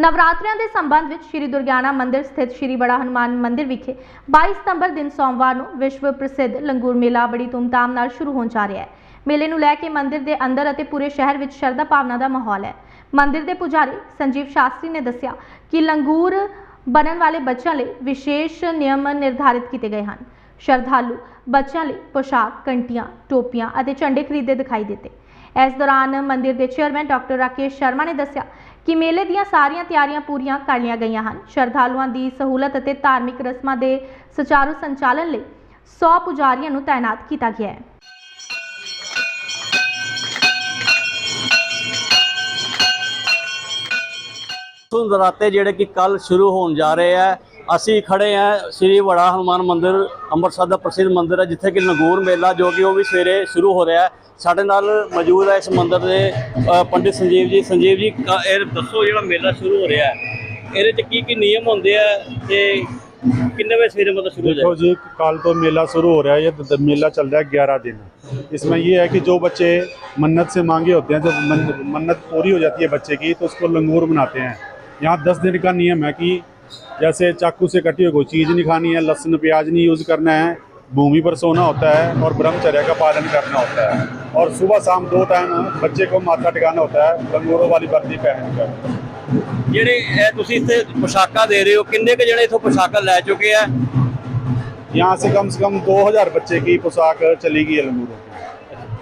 ਨਵਰਾਤਰਿਆਂ ਦੇ ਸੰਬੰਧ ਵਿੱਚ ਸ਼੍ਰੀ ਦੁਰਗਿਆਣਾ ਮੰਦਿਰ ਸਥਿਤ ਸ਼੍ਰੀ ਬੜਾ ਹਨੂਮਾਨ ਮੰਦਿਰ ਵਿਖੇ 22 ਸਤੰਬਰ ਦਿਨ ਸੋਮਵਾਰ ਨੂੰ ਵਿਸ਼ਵ ਪ੍ਰਸਿੱਧ ਲੰਗੂਰ ਮੇਲਾ ਬੜੀ ਧੂਮਧਾਮ ਨਾਲ ਸ਼ੁਰੂ ਹੋਣ ਜਾ ਰਿਹਾ ਹੈ। ਮੇਲੇ ਨੂੰ ਲੈ ਕੇ ਮੰਦਿਰ ਦੇ ਅੰਦਰ ਅਤੇ ਪੂਰੇ ਸ਼ਹਿਰ ਵਿੱਚ ਸ਼ਰਧਾ ਭਾਵਨਾ ਦਾ ਮਾਹੌਲ ਹੈ। ਮੰਦਿਰ ਦੇ ਪੁਜਾਰੀ ਸੰਜੀਵ ਸ਼ਾਸਤਰੀ ਨੇ ਦੱਸਿਆ ਕਿ ਲੰਗੂਰ ਬਣਨ ਵਾਲੇ ਬੱਚਿਆਂ ਲਈ ਵਿਸ਼ੇਸ਼ ਨਿਯਮ ਨਿਰਧਾਰਿਤ ਕੀਤੇ ਗਏ ਹਨ। ਸ਼ਰਧਾਲੂ ਬੱਚਿਆਂ ਲਈ ਪੋਸ਼ਾਕ ਕੰਟੀਆਂ ਟੋਪੀਆਂ ਅਤੇ ਝੰਡੇ ਖਰੀਦੇ ਦਿਖਾਈ ਦਿੱਤੇ। ਇਸ ਦੌਰਾਨ ਮੰਦਿਰ ਦੇ ਚੇਅਰਮੈਨ ਡਾਕਟਰ ਰਾਕੇਸ਼ ਸ਼ਰਮਾ ਨੇ ਦੱਸਿਆ ਕਿ ਮੇਲੇ ਦੀਆਂ ਸਾਰੀਆਂ ਤਿਆਰੀਆਂ ਪੂਰੀਆਂ ਕਰ ਲਈਆਂ ਗਈਆਂ ਹਨ। ਸ਼ਰਧਾਲੂਆਂ ਦੀ ਸਹੂਲਤ ਅਤੇ ਧਾਰਮਿਕ ਰਸਮਾਂ ਦੇ ਸੁਚਾਰੂ ਸੰਚਾਲਨ ਲਈ 100 ਪੁਜਾਰੀਆਂ ਨੂੰ ਤਾਇਨਾਤ ਕੀਤਾ ਗਿਆ ਹੈ। ਨਰਾਤੇ ਜਿਹੜੇ ਕਿ ਕੱਲ ਸ਼ੁਰੂ ਹੋਣ ਜਾ ਰਹੇ ਹੈ ਅਸੀਂ ਖੜੇ ਆ ਸ੍ਰੀ ਵੜਾ ਹਨੂਮਾਨ ਮੰਦਿਰ ਅੰਮ੍ਰਿਤਸਰ ਦਾ ਪ੍ਰਸਿੱਧ ਮੰਦਿਰ ਹੈ ਜਿੱਥੇ ਕਿ ਲੰਗੂਰ ਮੇਲਾ ਜੋ ਕਿ ਉਹ ਵੀ ਸਵੇਰੇ ਸ਼ੁਰੂ ਹੋ ਰਿਹਾ ਹੈ ਸਾਡੇ ਨਾਲ ਮੌਜੂਦ ਹੈ ਇਸ ਮੰਦਿਰ ਦੇ ਅ, ਪੰਡਿਤ ਸੰਜੀਵ ਜੀ ਸੰਜੀਵ ਜੀ ਕ- ਇਹ ਦੱਸੋ ਜਿਹੜਾ ਮੇਲਾ ਸ਼ੁਰੂ ਹੋ ਰਿਹਾ ਹੈ ਇਹਦੇ ਚ ਕੀ ਕੀ ਨਿਯਮ ਹੁੰਦੇ ਆ ਤੇ ਕਿੰਨੇ ਵਜੇ ਸਵੇਰੇ ਮਤਲਬ ਸ਼ੁਰੂ ਹੋ देखो ਜਾਏ जी कल तो मेला शुरू हो रहा है ये द- द- मेला चल रहा है ग्यारह दिन इसमें ये है कि जो बच्चे मन्नत से मांगे होते हैं जब मन- मन्नत पूरी हो जाती है बच्चे की तो उसको लंगूर बनाते हैं यहाँ दस दिन का नियम है कि जैसे चाकू से कटी हुई कोई चीज़ नहीं खानी है लहसुन प्याज नहीं यूज़ करना है भूमि पर सोना होता है और ब्रह्मचर्य का पालन करना होता है और सुबह शाम दो टाइम बच्चे को माथा टिकाना होता है लंगूरों वाली वर्दी पहन कर ਜਿਹੜੇ ਇਹ ਤੁਸੀਂ ਇੱਥੇ ਪੋਸ਼ਾਕਾਂ ਦੇ ਰਹੇ ਹੋ ਕਿੰਨੇ ਕੁ ਜਿਹੜੇ ਇਥੋਂ ਪੋਸ਼ਾਕਾਂ ਲੈ ਚੁੱਕੇ ਆ यहाँ से कम से कम दो हज़ार बच्चे की पोशाक चलेगी है लंगूरों की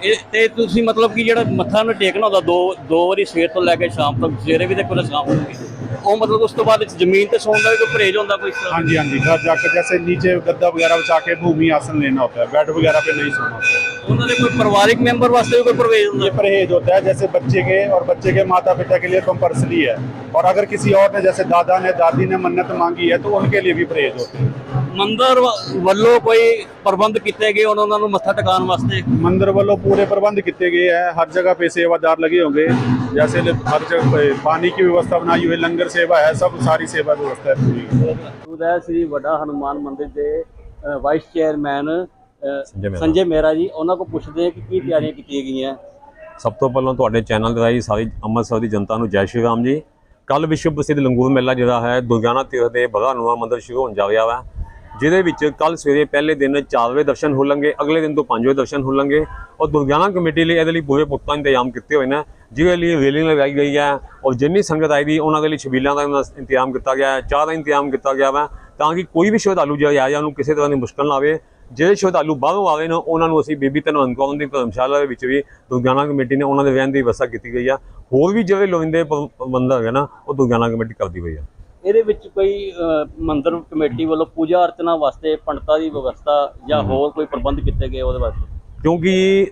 ਇਹ ਤੇ ਤੁਸੀਂ ਮਤਲਬ ਕਿ ਜਿਹੜਾ ਮੱਥਾ ਨੂੰ ਟੇਕਣਾ ਹੁੰਦਾ ਦੋ ਦੋ ਵਾਰੀ ਸਵੇਰ ਤੋਂ ਲੈ ਕੇ ਸ਼ਾਮ ਤੱਕ ਸਵੇਰੇ ਵੀ ਤੇ ਕੋਲ ਸ਼ਾਮ ਨੂੰ ਵੀ ਉਹ मतलब उसके बाद जमीन पे सोने का भी कोई परहेज होता कोई इस तरह हाँ जी हाँ जी घर जाकर जैसे नीचे गद्दा वगैरह बिछा के भूमि आसन लेना होता है बेड वगैरह पे नहीं सोना होता है उन्होंने कोई पारिवारिक मेंबर वास्ते भी कोई परहेज होता ये है परहेज होता है जैसे बच्चे के और बच्चे के माता पिता के लिए कंपल्सरी है और अगर किसी और ने जैसे दादा ने दादी ने मन्नत मांगी है तो उनके लिए भी परहेज होते हैं ਮੰਦਰ ਵ- ਵੱਲੋਂ ਕੋਈ ਪ੍ਰਬੰਧ ਕੀਤੇ ਗਏ ਉਹਨਾਂ ਨੂੰ ਮੱਥਾ ਟਿਕਾਉਣ ਵਾਸਤੇ मंदिर वालों पूरे प्रबंध किए गए हैं हर जगह पे सेवादार लगे होंगे जैसे ल- हर जगह पे पानी की व्यवस्था बनाई हुई है लंगर सेवा है सब सारी सेवा व्यवस्था है पूरी ਮੌਜੂਦ ਹੈ ਸ੍ਰੀ ਵੱਡਾ ਹਨੂਮਾਨ ਮੰਦਿਰ ਦੇ ਅ, ਵਾਈਸ ਚੇਅਰਮੈਨ ਅ, ਸੰਜੇ ਮਹਿਰਾ। ਸੰਜੇ ਮਹਿਰਾ ਜੀ ਉਹਨਾਂ ਕੋਲ ਪੁੱਛਦੇ ਆ ਕਿ ਕੀ ਤਿਆਰੀਆਂ ਕੀਤੀਆਂ ਗਈਆਂ ਸਭ ਤੋਂ ਪਹਿਲਾਂ ਤੁਹਾਡੇ ਚੈਨਲ ਦੇ ਰਾਹੀਂ ਸਾਰੀ ਅੰਮ੍ਰਿਤਸਰ ਦੀ ਜਨਤਾ ਨੂੰ ਜੈ ਸ਼੍ਰੀ ਰਾਮ ਜੀ ਕੱਲ ਵਿਸ਼ਵ ਪ੍ਰਸਿੱਧ ਲੰਗੂਰ ਮੇਲਾ ਜਿਹੜਾ ਹੈ ਦੁਰਗਿਆਨਾ ਤੀਰਥ ਦੇ ਬਗਾ ਹਨੂਮਾਨ ਮੰਦਿਰ ਸ਼ੁਰੂ ਹੋਣ ਜਾ ਰਿਹਾ ਵਾ ਜਿਹਦੇ ਵਿੱਚ ਕੱਲ ਸਵੇਰੇ ਪਹਿਲੇ ਦਿਨ 4 ਵਜੇ ਦਰਸ਼ਨ ਹੋਣਗੇ, ਅਗਲੇ ਦਿਨ ਤੋਂ 5 ਵਜੇ ਦਰਸ਼ਨ ਹੋਣਗੇ ਔਰ ਦੁਰਗਿਆਨਾ ਕਮੇਟੀ ਲਈ ਇਹਦੇ ਲਈ ਪੂਰੇ ਪੁਖਤਾ ਇੰਤਜ਼ਾਮ ਕੀਤੇ ਹੋਏ ਨੇ, ਜਿਹਦੇ ਲਈ ਰੇਲਿੰਗ ਲਗਾਈ ਗਈ ਹੈ ਔਰ ਜਿੰਨੀ ਸੰਗਤ ਆਈ ਦੀ, ਉਹਨਾਂ ਦੇ ਲਈ ਛਬੀਲਾਂ ਦਾ ਇੰਤਜ਼ਾਮ ਕੀਤਾ ਗਿਆ ਹੈ, ਚਾਹ ਦਾ ਇੰਤਜ਼ਾਮ ਕੀਤਾ ਗਿਆ ਵਾ, ਤਾਂ ਕਿ ਕੋਈ ਵੀ ਸ਼ਰਧਾਲੂ ਜਿਹੜਾ ਆਇਆ ਉਹਨੂੰ ਕਿਸੇ ਤਰ੍ਹਾਂ ਦੀ ਮੁਸ਼ਕਲ ਨਾ ਆਵੇ ਜਿਹੜੇ ਸ਼ਰਧਾਲੂ ਬਾਹਰੋਂ ਆਵੇ ਨੇ, ਉਹਨਾਂ ਨੂੰ ਅਸੀਂ ਬੀਬੀ ਧਨਵੰਤ ਕੌਰ ਦੀ ਧਰਮਸ਼ਾਲਾ ਦੇ ਵਿੱਚ ਵੀ ਦੁਰਗਿਆਨਾ ਕਮੇਟੀ ਨੇ ਉਹਨਾਂ ਦੇ ਰਹਿਣ ਦੀ ਵਿਵਸਥਾ ਕੀਤੀ ਗਈ ਆ, ਹੋਰ ਵੀ ਜਿਹੜੇ ਲੋਇੰਦੇ ਬੰਦਾ ਹੈਗਾ ਨਾ, ਉਹ ਦੁਰਗਿਆਨਾ ਕਮੇਟੀ ਕਰਦੀ ਹੋਈ ਆ। ਇਹਦੇ ਵਿੱਚ ਕੋਈ ਮੰਦਿਰ ਕਮੇਟੀ ਵੱਲੋਂ ਪੂਜਾ ਅਰਚਨਾ ਵਾਸਤੇ ਪੰਡਤਾਂ ਦੀ ਵਿਵਸਥਾ ਜਾਂ ਹੋਰ ਕੋਈ ਪ੍ਰਬੰਧ ਕੀਤੇ ਗਏ ਉਹਦੇ ਵਾਸਤੇ? ਕਿਉਂਕਿ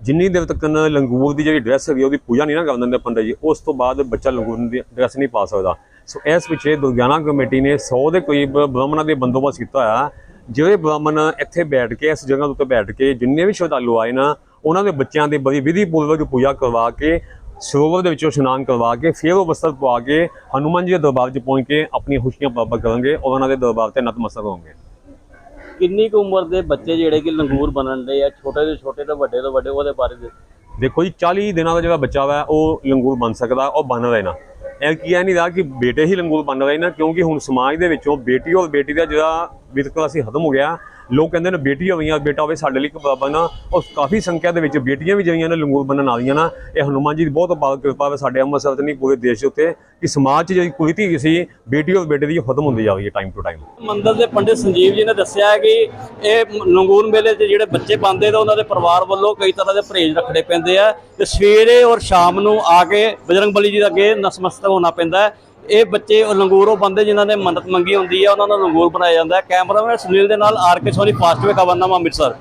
ਜਿੰਨੀ ਦੇਰ ਤੱਕ ਲੰਗੂਰ ਦੀ ਜਿਹੜੀ ਡਰੈਸ ਹੈਗੀ ਉਹਦੀ ਪੂਜਾ ਨਹੀਂ ਨਾ ਕਰਨ ਦਿੰਦੇ ਪੰਡਤ ਜੀ ਉਸ ਤੋਂ ਬਾਅਦ ਬੱਚਾ ਲੰਗੂਰ ਦੀ ਡਰੈਸ ਨਹੀਂ ਪਾ ਸਕਦਾ। ਸੋ ਇਸ ਪਿੱਛੇ ਦੁਰਗਿਆਨਾ ਕਮੇਟੀ ਨੇ 100 ਦੇ ਕਰੀਬ ਬ੍ਰਾਹਮਣਾਂ ਦੇ ਬੰਦੋਬਸਤ ਕੀਤਾ ਹੋਇਆ ਜਿਹੜੇ ਬ੍ਰਾਹਮਣ ਇੱਥੇ ਬੈਠ ਕੇ ਇਸ ਜਗ੍ਹਾ ਦੇ ਉੱਤੇ ਬੈਠ ਕੇ ਜਿੰਨੇ ਵੀ ਸ਼ਰਧਾਲੂ ਆਏ ਨਾ ਉਹਨਾਂ ਦੇ ਬੱਚਿਆਂ ਦੀ ਬੜੀ ਵਿਧੀ ਪੂਰਵਕ ਪੂਜਾ ਕਰਵਾ ਕੇ ਸਰੋਵਰ ਦੇ ਵਿੱਚੋਂ ਇਸ਼ਨਾਨ ਕਰਵਾ ਕੇ ਫਿਰ ਉਹ ਵਸਤਰ ਪਵਾ ਕੇ ਹਨੂਮਾਨ ਜੀ ਦੇ ਦਰਬਾਰ 'ਚ ਪਹੁੰਚ ਕੇ ਆਪਣੀਆਂ ਖੁਸ਼ੀਆਂ ਪ੍ਰਾਪਤ ਕਰਨਗੇ ਔਰ ਉਹਨਾਂ ਦੇ ਦਰਬਾਰ ਤੇ ਨਤਮਸਤਕ ਹੋਣਗੇ। ਕਿੰਨੀ ਕੁ ਉਮਰ ਦੇ ਬੱਚੇ ਜਿਹੜੇ ਕਿ ਲੰਗੂਰ ਬਣਨ ਦੇ ਆ? ਛੋਟੇ ਤੋਂ ਛੋਟੇ ਤੋਂ ਵੱਡੇ ਤੋਂ ਵੱਡੇ ਉਹਦੇ ਬਾਰੇ ਦੇ ਦੇਖੋ ਜੀ 40 ਦਿਨਾਂ ਦਾ ਜਿਹੜਾ ਬੱਚਾ ਵਾ ਉਹ ਲੰਗੂਰ ਬਣ ਸਕਦਾ ਉਹ ਬਣ ਰਹੇ ਨਾ। ਇਹ ਕੀ ਹੈ ਨਹੀਂ ਦਾ ਕਿ ਬੇਟੇ ਹੀ ਲੰਗੂਰ ਬਣ ਰਹੇ ਨਾ ਕਿਉਂਕਿ ਹੁਣ ਸਮਾਜ ਦੇ ਵਿੱਚੋਂ ਬੇਟੀ ਔਰ ਬੇਟੀ ਦਾ ਜਿਹੜਾ ਵਿਤਕਰਾ ਸੀ ਖਤਮ ਹੋ ਗਿਆ। ਲੋਕ ਕਹਿੰਦੇ ਨੇ ਬੇਟੀ ਹੋਵੀਆਂ ਬੇਟਾ ਹੋਵੇ, ਸਾਡੇ ਲਈ ਇੱਕ ਨਾ, ਉਹ ਕਾਫੀ ਸੰਖਿਆ ਦੇ ਵਿੱਚ ਬੇਟੀਆਂ ਵੀ ਜਿਹੜੀਆਂ ਨੇ ਲੰਗੂਰ ਬਣਨ ਆ ਰਹੀਆਂ ਨਾ, ਇਹ ਹਨੂਮਾਨ ਜੀ ਦੀ ਬਹੁਤ ਅਪਾਰ ਕਿਰਪਾ ਹੈ ਸਾਡੇ ਅੰਮ੍ਰਿਤਸਰ ਤੇ ਨਹੀਂ, ਪੂਰੇ ਦੇਸ਼ ਦੇ ਉੱਤੇ, ਕਿ ਸਮਾਜ 'ਚ ਜਿਹੜੀ ਕੁਰੀਤੀ ਸੀ, ਬੇਟੀ ਔਰ ਬੇਟੇ ਦੀ ਉਹ ਖਤਮ ਹੁੰਦੀ ਜਾ ਟਾਈਮ ਟੂ ਟਾਈਮ ਮੰਦਰ ਦੇ ਪੰਡਿਤ ਸੰਜੀਵ ਜੀ ਨੇ ਦੱਸਿਆ ਹੈ ਕਿ ਇਹ ਲੰਗੂਰ ਮੇਲੇ 'ਚ ਜਿਹੜੇ ਬੱਚੇ ਪਾਉਂਦੇ ਤਾਂ ਉਹਨਾਂ ਦੇ ਪਰਿਵਾਰ ਵੱਲੋਂ ਕਈ ਤਰ੍ਹਾਂ ਦੇ ਪਰਹੇਜ਼ ਰੱਖਣੇ ਪੈਂਦੇ ਆ ਤੇ ਸਵੇਰੇ ਔਰ ਸ਼ਾਮ ਨੂੰ ਆ ਕੇ ਬਜਰੰਗ ਬਲੀ ਜੀ ਦੇ ਅੱਗੇ ਨਸਮਸਤਕ ਹੋਣਾ ਪੈਂਦਾ ਹੈ। ਇਹ ਬੱਚੇ ਲੰਗੂਰੋਂ ਬੰਦੇ ਜਿਨ੍ਹਾਂ ਨੇ ਮੰਨਤ ਮੰਗੀ ਹੁੰਦੀ ਹੈ, ਉਹਨਾਂ ਨੂੰ ਲੰਗੂਰ ਬਣਾਇਆ ਜਾਂਦਾ ਹੈ। ਕੈਮਰਾਮੈਨ ਸੁਨੀਲ ਦੇ ਨਾਲ R K Soni fast way ਖਬਰਨਾਮਾ Amritsar.